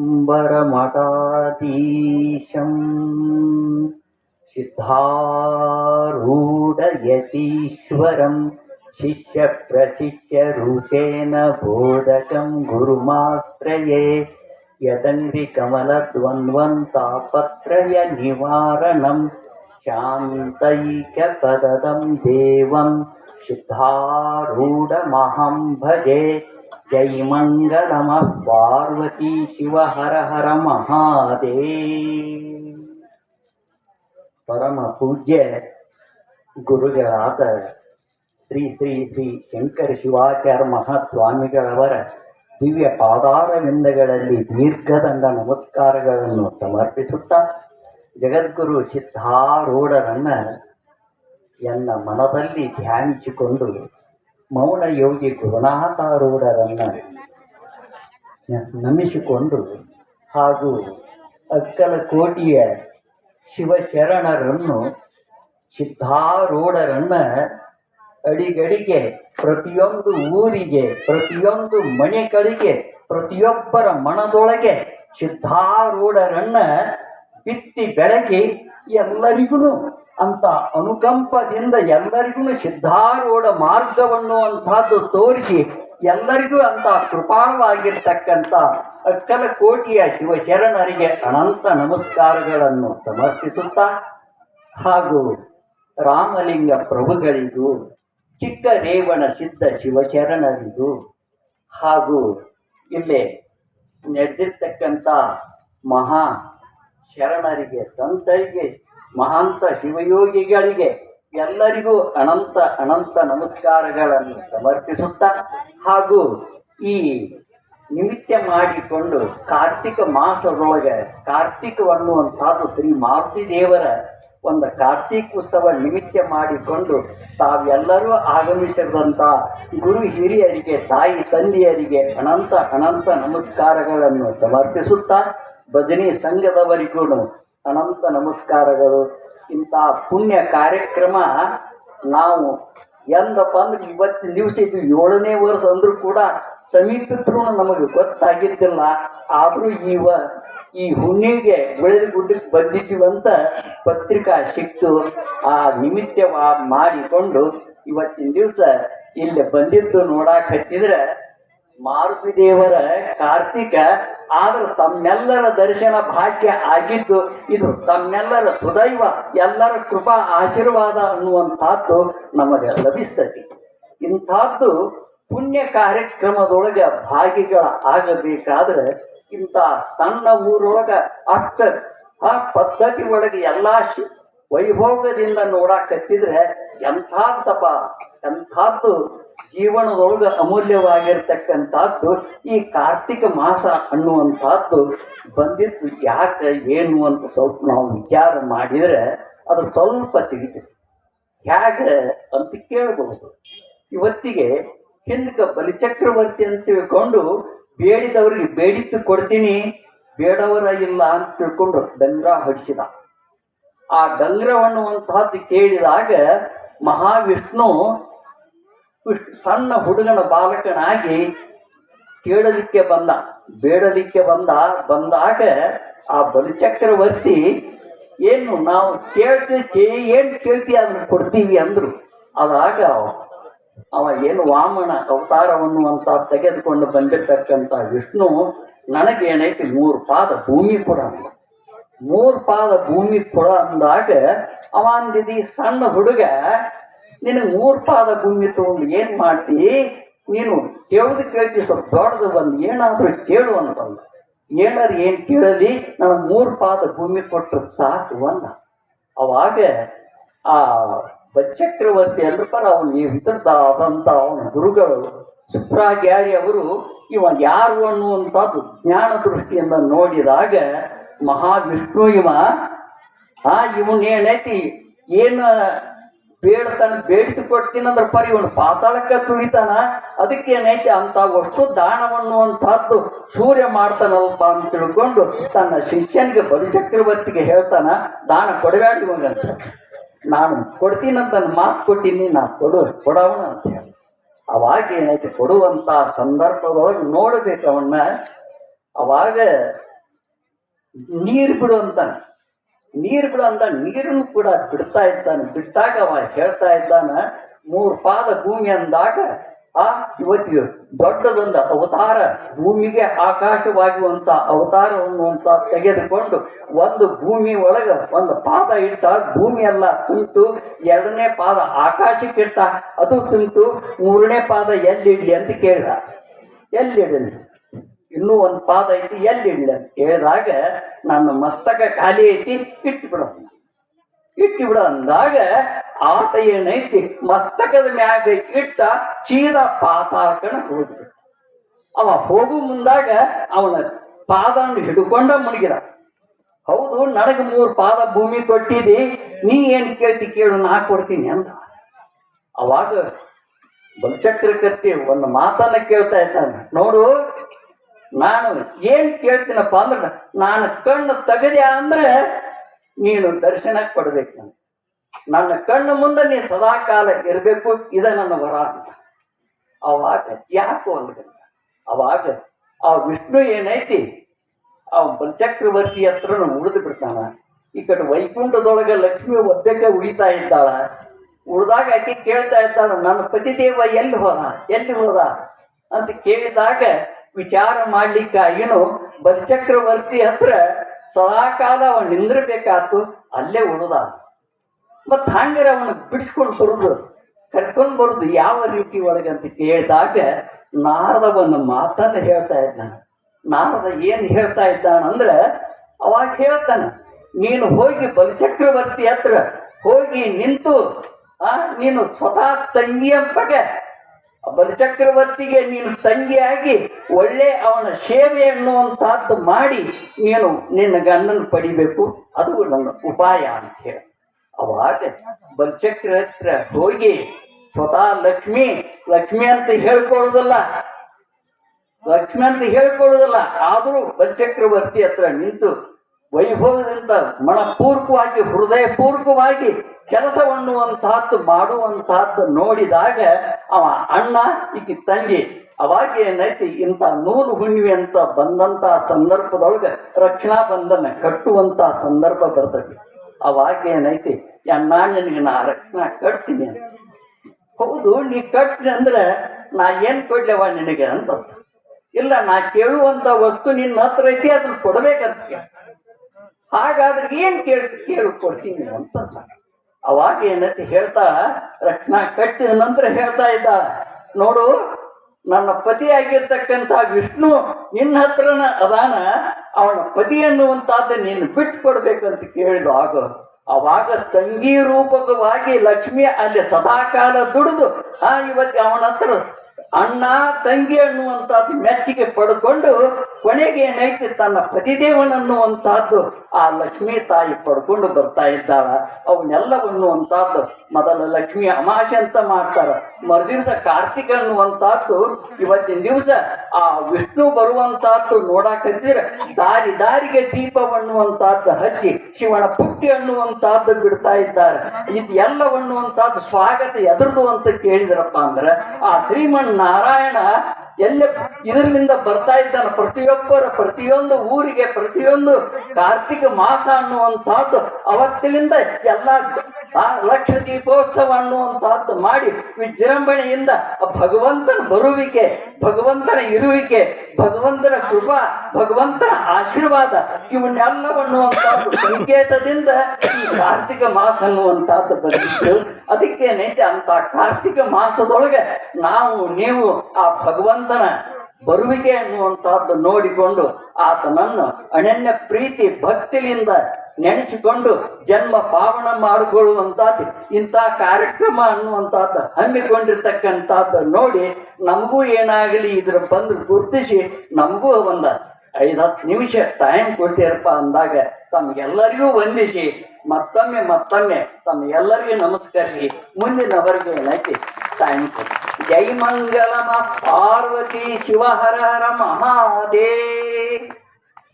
अम्बरमठाधीशम् सिद्धारूढयतीश्वरं शिष्यप्रशिष्यरूपेण बोधकं गुरुमाश्रये यदङ्घ्रिकमलद्वन्द्वं तापत्रयनिवारणं शान्तैकपदं देवं सिद्धारूढमहं भजे ಜೈಮಂಗಳಮ ಪಾರ್ವತಿ ಶಿವ ಹರ ಹರ ಮಹಾದೇ ಪರಮ ಪೂಜ್ಯ ಗುರುಗಳಾದ ಶ್ರೀ ಶ್ರೀ ಶ್ರೀ ಶಂಕರ ಶಿವಾಚಾರ್ಯ ಮಹಾಸ್ವಾಮಿಗಳವರ ದಿವ್ಯ ಪಾದಾರವಿಂದಗಳಲ್ಲಿ ದೀರ್ಘದಂಡ ನಮಸ್ಕಾರಗಳನ್ನು ಸಮರ್ಪಿಸುತ್ತಾ ಜಗದ್ಗುರು ಸಿದ್ಧಾರೂಢರನ್ನು ಎನ್ನ ಮನದಲ್ಲಿ ಧ್ಯಾನಿಸಿಕೊಂಡು ಮೌನ ಯೋಗಿ ಗುರುನಾಥಾರೂಢರನ್ನ ನಮಿಸಿಕೊಂಡು ಹಾಗೂ ಅಕ್ಕಲಕೋಟೆಯ ಶಿವಶರಣರನ್ನು ಸಿದ್ಧಾರೂಢರನ್ನು ಅಡಿಗಡಿಗೆ, ಪ್ರತಿಯೊಂದು ಊರಿಗೆ, ಪ್ರತಿಯೊಂದು ಮನೆಗಳಿಗೆ ಪ್ರತಿಯೊಬ್ಬರ ಮನದೊಳಗೆ ಸಿದ್ಧಾರೂಢರನ್ನು ಬಿತ್ತಿ ಬೆಳಗಿ ಎಲ್ಲರಿಗೂ ಅಂತ ಅನುಕಂಪದಿಂದ ಎಲ್ಲರಿಗೂ ಸಿದ್ಧಾರೂಢ ಮಾರ್ಗವನ್ನು ಅಂತಹದ್ದು ತೋರಿಸಿ ಎಲ್ಲರಿಗೂ ಅಂತ ಕೃಪಾಳವಾಗಿರ್ತಕ್ಕಂಥ ಅಕ್ಕಲಕೋಟೆಯ ಶಿವಶರಣರಿಗೆ ಅನಂತ ನಮಸ್ಕಾರಗಳನ್ನು ಸಮರ್ಪಿಸುತ್ತಾ ಹಾಗೂ ರಾಮಲಿಂಗ ಪ್ರಭುಗಳಿಗೂ, ಚಿಕ್ಕ ರೇವಣ ಸಿದ್ಧ ಶಿವಶರಣರಿಗೂ ಹಾಗೂ ಇಲ್ಲೇ ನಡೆದಿರ್ತಕ್ಕಂಥ ಮಹಾ ಶರಣರಿಗೆ, ಸಂತರಿಗೆ, ಮಹಾಂತ ಶಿವಯೋಗಿಗಳಿಗೆ ಎಲ್ಲರಿಗೂ ಅನಂತ ಅನಂತ ನಮಸ್ಕಾರಗಳನ್ನು ಸಮರ್ಪಿಸುತ್ತಾ ಹಾಗೂ ಈ ನಿಮಿತ್ತ ಮಾಡಿಕೊಂಡು ಕಾರ್ತಿಕ ಮಾಸದೊಳಗೆ ಕಾರ್ತಿಕವನ್ನುವಂಥದ್ದು ಶ್ರೀ ಮಾರುತಿ ದೇವರ ಒಂದು ಕಾರ್ತಿಕ ಉತ್ಸವ ನಿಮಿತ್ತ ಮಾಡಿಕೊಂಡು ತಾವೆಲ್ಲರೂ ಆಗಮಿಸಿದಂಥ ಗುರು ಹಿರಿಯರಿಗೆ, ತಾಯಿ ತಂದೆಯರಿಗೆ ಅನಂತ ಅನಂತ ನಮಸ್ಕಾರಗಳನ್ನು ಸಮರ್ಪಿಸುತ್ತಾ ಭಜನಿ ಸಂಘದವರಿಗೂ ಅನಂತ ನಮಸ್ಕಾರಗಳು. ಇಂಥ ಪುಣ್ಯ ಕಾರ್ಯಕ್ರಮ ನಾವು ಎಂದಪ್ಪ ಅಂದ್ರೆ ಇವತ್ತಿನ ದಿವಸ ಇದು ಏಳನೇ ವರ್ಷ ಅಂದ್ರೂ ಕೂಡ ಸಮೀಪಿತ್ರು ನಮಗೆ ಗೊತ್ತಾಗಿದ್ದಿಲ್ಲ. ಆದರೂ ಈವ ಈ ಹುಣ್ಣಿಗೆ ಬೆಳೆದ ಗುಡ್ಡಕ್ಕೆ ಬಂದಿದ್ದೀವಂತ ಪತ್ರಿಕಾ ಸಿಕ್ತು. ಆ ನಿಮಿತ್ತ ಮಾಡಿಕೊಂಡು ಇವತ್ತಿನ ದಿವಸ ಇಲ್ಲಿ ಬಂದಿದ್ದು ನೋಡಾಕ್ ಹತ್ತಿದ್ರೆ ಮಾರುತಿ ದೇವರ ಕಾರ್ತಿಕ, ಆದ್ರೆ ತಮ್ಮೆಲ್ಲರ ದರ್ಶನ ಭಾಗ್ಯ ಆಗಿದ್ದು, ಇದು ತಮ್ಮೆಲ್ಲರ ಸುದೈವ, ಎಲ್ಲರ ಕೃಪಾ ಆಶೀರ್ವಾದ ಅನ್ನುವಂಥದ್ದು ನಮಗೆ ಲಭಿಸ್ತತಿ ಇಂಥದ್ದು ಪುಣ್ಯ ಕಾರ್ಯಕ್ರಮದೊಳಗೆ ಭಾಗಿಗಳ ಆಗಬೇಕಾದ್ರೆ ಇಂಥ ಸಣ್ಣ ಊರೊಳಗೆ ಅಷ್ಟ, ಆ ಪದ್ಧತಿ ಒಳಗೆ ಎಲ್ಲಾ ವೈಭೋಗದಿಂದ ನೋಡಾಕತ್ತಿದ್ರೆ ಎಂಥದ್ದಪ್ಪ ಎಂಥದ್ದು ಜೀವನದೊಳಗೆ ಅಮೂಲ್ಯವಾಗಿರ್ತಕ್ಕಂಥದ್ದು, ಈ ಕಾರ್ತಿಕ ಮಾಸ ಅನ್ನುವಂಥದ್ದು ಬಂದಿದ್ದು ಯಾಕೆ, ಏನು ಅಂತ ಸ್ವಲ್ಪ ನಾವು ವಿಚಾರ ಮಾಡಿದರೆ ಅದು ಸ್ವಲ್ಪ ತಿಳಿತದೆ ಹೇಗೆ ಅಂತ ಕೇಳಬಹುದು. ಇವತ್ತಿಗೆ ಹಿಂದಕ್ಕೆ ಬಲಿಚಕ್ರವರ್ತಿ ಅಂತ ತಿಳ್ಕೊಂಡು ಬೇಡಿದವರಿಗೆ ಬೇಡಿದ್ದು ಕೊಡ್ತೀನಿ, ಬೇಡವರ ಇಲ್ಲ ಅಂತ ತಿಳ್ಕೊಂಡು ಡಂಗ್ರ ಹಡಿಸಿದ. ಆ ಡಂಗ್ರವನ್ನುವಂತಹದ್ದು ಕೇಳಿದಾಗ ಮಹಾವಿಷ್ಣು ವಿಷ್ಣು ಸಣ್ಣ ಹುಡುಗನ ಬಾಲಕನಾಗಿ ಕೇಳಲಿಕ್ಕೆ ಬಂದ, ಬೇಡಲಿಕ್ಕೆ ಬಂದ, ಬಂದಾಗ ಆ ಬಲಿಚಕ್ರವರ್ತಿ, ಏನು ನಾವು ಕೇಳ್ತಿ ಏನು ಕೇಳ್ತಿ ಅದನ್ನು ಕೊಡ್ತೀವಿ ಅಂದ್ರು. ಅದಾಗ ಅವ ಏನು ವಾಮನ ಅವತಾರವನ್ನು ಅಂತ ತೆಗೆದುಕೊಂಡು ಬಂದಿರತಕ್ಕಂಥ ವಿಷ್ಣು ನನಗೇನೈತಿ, ಮೂರು ಪಾದ ಭೂಮಿ ಕೊಡ ಅಂದ. ಮೂರು ಪಾದ ಭೂಮಿ ಕೊಡ ಅಂದಾಗ ಅವ ಸಣ್ಣ ಹುಡುಗ ನಿನಗೆ ಮೂರು ಪಾದ ಭೂಮಿ ತಗೊಂಡು ಏನು ಮಾಡ್ತಿ? ನೀನು ಕೇಳುದು ಕೇಳ್ತಿ, ಸ್ವಲ್ಪ ದೊಡ್ಡದು ಬಂದು ಏನಾದ್ರೂ ಕೇಳು ಅಂತಂದ ಏನಾರು ಏನು ಕೇಳಲಿ? ನನ್ನ ಮೂರು ಪಾದ ಭೂಮಿ ಕೊಟ್ಟರೆ ಸಾಕು ಅಂದ. ಅವಾಗ ಆ ಬಚ್ಚಕ್ರವರ್ತಿ ಎಲ್ಲರೂ ಪರ ಅವನು ವಿತರದಾದಂಥ ಅವನ ಗುರುಗಳು ಸುಪ್ರಾಚಾರ್ಯ ಅವರು ಇವ ಯಾರು ಅನ್ನುವಂಥದ್ದು ಜ್ಞಾನ ದೃಷ್ಟಿಯಿಂದ ನೋಡಿದಾಗ ಮಹಾವಿಷ್ಣು ಇವ, ಆ ಇವನೇನೈತಿ ಏನು ಬೇಡ್ತಾನ ಬೇಡಿತು ಅಂದ್ರೆ ಪರಿ ಇವನು ಪಾತಾಳಕ್ಕೆ ತುಳಿತಾನ? ಅದಕ್ಕೇನೈತಿ ಅಂತ ವಸ್ತು ದಾನವನ್ನು ಅಂತಹದ್ದು ಸೂರ್ಯ ಮಾಡ್ತಾನಲ್ಪ ಅಂತ ತಿಳ್ಕೊಂಡು ತನ್ನ ಶಿಷ್ಯನಿಗೆ ಬಲಿಚಕ್ರವರ್ತಿಗೆ ಹೇಳ್ತಾನ, ದಾನ ಕೊಡಬೇಡ ಅಂತ. ನಾನು ಕೊಡ್ತೀನಂತ ಮಾತು ಕೊಟ್ಟಿನಿ, ನಾ ಕೊಡು ಕೊಡವನು ಅಂತ ಹೇಳಿ. ಅವಾಗ ಏನೈತಿ ಕೊಡುವಂಥ ಸಂದರ್ಭದೊಳಗೆ ನೋಡ್ಬೇಕು ಅವನ್ನ. ಅವಾಗ ನೀರು ಬಿಡು ಅಂತಾನೆ. ನೀರು ಅಂದ ನೀರನ್ನು ಕೂಡ ಬಿಡ್ತಾ ಇದ್ದಾನೆ. ಬಿಟ್ಟಾಗ ಅವ ಹೇಳ್ತಾ ಇದ್ದಾನ, ಮೂರು ಪಾದ ಭೂಮಿ ಅಂದಾಗ, ಆ ಇವತ್ತಿಗೆ ದೊಡ್ಡದೊಂದು ಅವತಾರ, ಭೂಮಿಗೆ ಆಕಾಶವಾಗುವಂತ ಅವತಾರವನ್ನು ಅಂತ ತೆಗೆದುಕೊಂಡು ಒಂದು ಭೂಮಿ ಒಳಗ ಒಂದು ಪಾದ ಇಟ್ಟ ಭೂಮಿ ಎಲ್ಲ ತುಂತು ಎರಡನೇ ಪಾದ ಆಕಾಶಕ್ಕಿಟ್ಟ ಅದು ತುಂತು ಮೂರನೇ ಪಾದ ಎಲ್ಲಿಡ್ಲಿ ಅಂತ ಕೇಳಿದ. ಎಲ್ಲಿಡಲಿ? ಇನ್ನೂ ಒಂದು ಪಾದ ಐತಿ, ಎಲ್ಲಿ ಎಲ್ಲಿಡ್ಲಿ ಅಂತ ಕೇಳಿದಾಗ, ನನ್ನ ಮಸ್ತಕ ಖಾಲಿ ಐತಿ, ಇಟ್ಟು ಬಿಡ. ಇಟ್ಟು ಬಿಡ ಅಂದಾಗ, ಆತ ಏನೈತಿ, ಮಸ್ತಕದ ಮ್ಯಾಗ ಇಟ್ಟ ಚೀರ ಪಾತಾಕನ ಹೋದ ಅವ ಹೋಗು ಮುಂದಾಗ ಅವನ ಪಾದವನ್ನು ಹಿಡ್ಕೊಂಡ ಮುಳುಗಿದ ಹೌದು, ನನಗೆ ಮೂರು ಪಾದ ಭೂಮಿ ಕೊಟ್ಟಿದಿ, ನೀ ಏನ್ ಕೇಳ್ತಿ ಕೇಳು, ನಾ ಕೊಡ್ತೀನಿ ಅಂತ ಅವಾಗ ಬಲಚಕ್ರಕರ್ತಿ ಒಂದು ಮಾತನ್ನ ಕೇಳ್ತಾ ಇದ್ದಾನೆ, ನೋಡು ನಾನು ಏನ್ ಕೇಳ್ತೀನಪ್ಪ ಅಂದ್ರೆ ನಾನು ಕಣ್ಣು ತೆಗೆದೆ ಅಂದ್ರೆ ನೀನು ದರ್ಶನ ಕೊಡ್ಬೇಕು ನಾನು ನನ್ನ ಕಣ್ಣು ಮುಂದೆ ನೀ ಸದಾಕಾಲ ಇರಬೇಕು, ಇದ ನನ್ನ ವರ ಅಂತ. ಅವಾಗ ಯಾಕೋ ಅಂದ್ರೆ ಅವಾಗ ಆ ವಿಷ್ಣು ಏನೈತಿ? ಆ ಬಲಚಕ್ರವರ್ತಿ ಹತ್ರ ಉಳಿದು ಬಿಡ್ತಾನ. ಈ ಕಡೆ ವೈಕುಂಠದೊಳಗೆ ಲಕ್ಷ್ಮಿ ಒದ್ದಕ್ಕೆ ಉಳಿತಾ ಇದ್ದಾಳ. ಉಳಿದಾಗ ಆಕೆ ಕೇಳ್ತಾ ಇದ್ದಾಳ, ನನ್ನ ಪತಿದೇವ ಎಲ್ಲಿ ಹೋದ? ಎಲ್ಲಿ ಹೋದ? ಅಂತ ಕೇಳಿದಾಗ ವಿಚಾರ ಮಾಡ್ಲಿಕ್ಕಾಗಿನು ಬಲಚಕ್ರವರ್ತಿ ಹತ್ರ ಸದಾಕಾಲ ಅವನು ನಿಂದಿರ್ಬೇಕಾತು, ಅಲ್ಲೇ ಉಳಿದ. ಮತ್ತು ಹಂಗಾರೆ ಅವನ ಬಿಡಿಸ್ಕೊಂಡು ಸುರಿದು, ಕರ್ಕೊಂಡು ಬರುದು ಯಾವ ರೀತಿ ಒಳಗೆ ಅಂತ ಕೇಳಿದಾಗ ನಾರದ ಒಂದು ಮಾತನ್ನ ಹೇಳ್ತಾ ಇದ್ದಾನೆ. ನಾರದ ಏನು ಹೇಳ್ತಾ ಇದ್ದಾನಂದ್ರೆ ಅವಾಗ ಹೇಳ್ತಾನೆ, ನೀನು ಹೋಗಿ ಬಲಚಕ್ರವರ್ತಿ ಹತ್ರ ಹೋಗಿ ನಿಂತು, ಆ, ನೀನು ಸ್ವತಃ ತಂಗಿಯ ಅಂಬಗೆ ಬಲಚಕ್ರವರ್ತಿಗೆ ನೀನು ತಂಗಿಯಾಗಿ ಒಳ್ಳೆ ಅವನ ಸೇವೆ ಅನ್ನುವಂತಹದ್ದು ಮಾಡಿ ನೀನು ನಿನ್ನ ಗಂಡನ ಪಡಿಬೇಕು. ಅದು ನನ್ನ ಉಪಾಯ ಅಂತ ಹೇಳಿ. ಅವಾಗ ಬಲಿಚಕ್ರ ಹತ್ರ ಹೋಗಿ ಸ್ವತಃ ಲಕ್ಷ್ಮಿ ಲಕ್ಷ್ಮಿ ಅಂತ ಹೇಳ್ಕೊಳ್ಳೋದಲ್ಲ, ಲಕ್ಷ್ಮಿ ಅಂತ ಹೇಳ್ಕೊಳ್ಳೋದಲ್ಲ, ಆದರೂ ಬಲಚಕ್ರವರ್ತಿ ಹತ್ರ ನಿಂತು ವೈಭವದಿಂದ ಮನಪೂರ್ವಕವಾಗಿ, ಹೃದಯಪೂರ್ವಕವಾಗಿ ಕೆಲಸವನ್ನುವಂತಹದ್ದು ಮಾಡುವಂತಹದ್ದು ನೋಡಿದಾಗ ಅವ ಅಣ್ಣ, ಈಕಿ ತಂಗಿ, ಅವಾಗ ಏನೈತಿ ಇಂಥ ನೂಲು ಹುಣ್ಣಿಮೆ ಅಂತ ಬಂದಂತ ಸಂದರ್ಭದೊಳಗೆ ರಕ್ಷಣಾ ಬಂಧನ ಕಟ್ಟುವಂತ ಸಂದರ್ಭ ಬರ್ತದೆ. ಅವಾಗ ಏನೈತಿ ಅಣ್ಣ ನಿನಗೆ ನಾ ರಕ್ಷಣಾ ಕಟ್ತೀನಿ ಹೌದು, ನೀ ಕಟ್ಟಿ ಅಂದ್ರೆ ನಾ ಏನ್ ಕೊಡ್ಲವ ನಿನಗೆ ಅಂತ. ಇಲ್ಲ, ನಾ ಕೇಳುವಂತ ವಸ್ತು ನಿನ್ನ ಹತ್ರ ಐತಿ ಅದನ್ನ ಕೊಡ್ಬೇಕಂತ ಹಾಗಾದ್ರೆ ಏನ್ ಕೇಳಿ ಕೇಳಿ ಕೊಡ್ತೀನಿ ಅಂತ. ಅವಾಗ ಏನೈತಿ ಹೇಳ್ತಾ, ರಕ್ಷಣಾ ಕಟ್ಟಿದ ನಂತರ ಹೇಳ್ತಾ ಇದ್ದ ನೋಡು, ನನ್ನ ಪತಿಯಾಗಿರ್ತಕ್ಕಂಥ ವಿಷ್ಣು ನಿನ್ನ ಹತ್ರನ ಅದಾನ, ಅವನ ಪತಿ ಅನ್ನುವಂತಹದ್ದು ನೀನು ಬಿಟ್ಟು ಕೊಡ್ಬೇಕಂತ ಕೇಳಿದಾಗ ಅವಾಗ ತಂಗಿ ರೂಪಕವಾಗಿ ಲಕ್ಷ್ಮಿ ಅಲ್ಲಿ ಸದಾಕಾಲ ದುಡಿದು ಆ ಇವತ್ತು ಅವನ ಹತ್ರ ಅಣ್ಣ, ತಂಗಿ ಅನ್ನುವಂಥದ್ದು ಮೆಚ್ಚುಗೆ ಪಡ್ಕೊಂಡು ಕೊನೆಗೆ ಏನೈತಿ ತನ್ನ ಪತಿದೇವನನ್ನುವಂಥದ್ದು ಆ ಲಕ್ಷ್ಮೀ ತಾಯಿ ಪಡ್ಕೊಂಡು ಬರ್ತಾ ಇದ್ದಾಳ. ಅವನ್ನೆಲ್ಲವನ್ನುವಂತಹದ್ದು ಮೊದಲ ಲಕ್ಷ್ಮಿ ಅಮಾಶೆ ಅಂತ ಮಾಡ್ತಾರ. ಮರುದಿವಸ ಕಾರ್ತಿಕ ಅನ್ನುವಂತಹದ್ದು ಇವತ್ತಿನ ದಿವಸ ಆ ವಿಷ್ಣು ಬರುವಂತಹದ್ದು ನೋಡಾಕತ್ತಿರ. ದಾರಿ ದಾರಿಗೆ ದೀಪವನ್ನುವಂತಹದ್ದು ಹಚ್ಚಿ ಶಿವನ ಪುಟ್ಟಿ ಅನ್ನುವಂತಹದ್ದು ಬಿಡ್ತಾ ಇದ್ದಾರೆ. ಇದು ಎಲ್ಲವನ್ನುವಂತಹದ್ದು ಸ್ವಾಗತ ಎದುರ್ದು ಅಂತ ಕೇಳಿದ್ರಪ್ಪ ಅಂದ್ರೆ ಆ ಶ್ರೀಮನ್ ನಾರಾಯಣ ಎಲ್ಲ ಇದರಿಂದ ಬರ್ತಾ ಇದ್ದಾನೆ? ಪ್ರತಿಯೊಬ್ಬರ, ಪ್ರತಿಯೊಂದು ಊರಿಗೆ, ಪ್ರತಿಯೊಂದು ಕಾರ್ತಿಕ ಮಾಸ ಅನ್ನುವಂತಹದ್ದು ಅವತ್ತಿನಿಂದ ಎಲ್ಲ ಲಕ್ಷ ದೀಪೋತ್ಸವ ಅನ್ನುವಂತಹದ್ದು ಮಾಡಿ ವಿಜೃಂಭಣೆಯಿಂದ ಭಗವಂತನ ಬರುವಿಕೆ, ಭಗವಂತನ ಇರುವಿಕೆ ಭಗವಂತನ ಕೃಪಾ, ಭಗವಂತನ ಆಶೀರ್ವಾದ ಇವನ್ನೆಲ್ಲವನ್ನುವಂತಹದ್ದು ಸಂಕೇತದಿಂದ ಈ ಕಾರ್ತಿಕ ಮಾಸ ಅನ್ನುವಂತಹದ್ದು ಬಂದಿತ್ತು. ಅದಕ್ಕೇನೈತೆ ಅಂತ ಕಾರ್ತಿಕ ಮಾಸದೊಳಗೆ ನಾವು, ನೀವು ಆ ಭಗವಂತನ ಬರುವಿಕೆ ಅನ್ನುವಂತಹದ್ದು ನೋಡಿಕೊಂಡು ಆತನನ್ನು ಅನನ್ಯ ಪ್ರೀತಿ ಭಕ್ತಿಯಿಂದ ನೆನೆಸಿಕೊಂಡು ಜನ್ಮ ಪಾವನ ಮಾಡಿಕೊಳ್ಳುವಂತಹದ್ದು ಇಂಥ ಕಾರ್ಯಕ್ರಮ ಅನ್ನುವಂಥದ್ದು ಹಮ್ಮಿಕೊಂಡಿರ್ತಕ್ಕಂಥದ್ದು ನೋಡಿ ನಮಗೂ ಏನಾಗಲಿ ಇದ್ರ ಬಂದು ಗುರುತಿಸಿ ನಮಗೂ ಒಂದು ಐದು ಹತ್ತು ನಿಮಿಷ ಟೈಮ್ ಕೊಡ್ತೀರಪ್ಪ ಅಂದಾಗ ತಮಗೆಲ್ಲರಿಗೂ ವಂದಿಸಿ ಮತ್ತೊಮ್ಮೆ ಮತ್ತೊಮ್ಮೆ ತಮ್ಮ ಎಲ್ಲರಿಗೂ ನಮಸ್ಕರಿಸಿ ಮುಂದಿನವರೆಗೆ ಏನೈತಿ ಟೈಮ್ ಜೈ ಮಂಗಲಮ, ಪಾರ್ವತಿ ಶಿವ, ಹರ ಹರ, ಮಹಾದೇವ್.